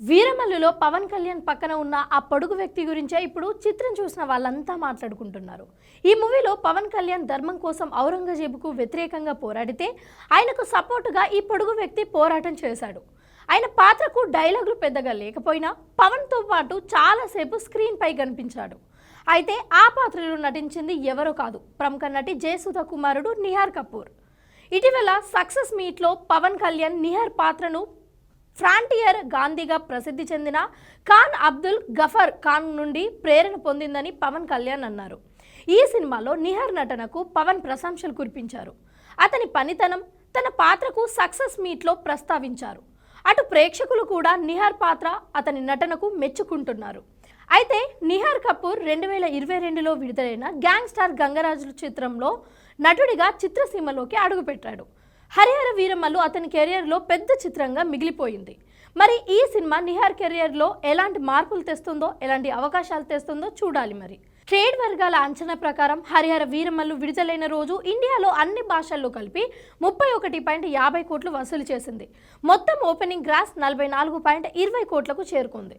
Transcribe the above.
వీరమల్లులో పవన్ కళ్యాణ్ పక్కన ఉన్న ఆ పొడుగు వ్యక్తి గురించే ఇప్పుడు చిత్రం చూసిన వాళ్ళంతా మాట్లాడుకుంటున్నారు. ఈ మూవీలో పవన్ కళ్యాణ్ ధర్మం కోసం ఔరంగజేబుకు వ్యతిరేకంగా పోరాడితే ఆయనకు సపోర్టుగా ఈ పొడుగు వ్యక్తి పోరాటం చేశాడు. ఆయన పాత్రకు డైలాగులు పెద్దగా లేకపోయినా పవన్తో పాటు చాలాసేపు స్క్రీన్పై కనిపించాడు. అయితే ఆ పాత్రలో నటించింది ఎవరో కాదు ప్రముఖ నటి జయసుధ కుమారుడు నిహార్ కపూర్. ఇటీవల సక్సెస్ మీట్లో పవన్ కళ్యాణ్ నిహార్ పాత్రను ఫ్రాంటియర్ గాంధీగా ప్రసిద్ధి చెందిన ఖాన్ అబ్దుల్ గఫర్ ఖాన్ నుండి ప్రేరణ పొందిందని పవన్ కళ్యాణ్ అన్నారు. ఈ సినిమాలో నిహర్ నటనకు పవన్ ప్రశంసలు కురిపించారు. అతని పనితనం తన పాత్రకు సక్సెస్ మీట్లో ప్రస్తావించారు. అటు ప్రేక్షకులు కూడా నిహార్ పాత్ర అతని నటనకు మెచ్చుకుంటున్నారు. అయితే నిహార్ కపూర్ రెండు వేల ఇరవై రెండులో విడుదలైన గ్యాంగ్ స్టార్ గంగరాజుల చిత్రంలో నటుడిగా చిత్రసీమలోకి అడుగుపెట్టాడు. హరిహర వీరమ్మలు అతని కెరియర్లో పెద్ద చిత్రంగా మిగిలిపోయింది. మరి ఈ సినిమా నిహార్ కెరియర్లో ఎలాంటి మార్పులు తెస్తుందో ఎలాంటి అవకాశాలు తెస్తుందో చూడాలి మరి. ట్రేడ్ వర్గాల అంచనా ప్రకారం హరిహర వీరమల్లు విడుదలైన రోజు ఇండియాలో అన్ని భాషల్లో కలిపి ముప్పై ఒకటి పాయింట్ యాభై కోట్లు వసూలు చేసింది. మొత్తం ఓపెనింగ్ గ్రాస్ నలభై నాలుగు పాయింట్ ఇరవై కోట్లకు చేరుకుంది.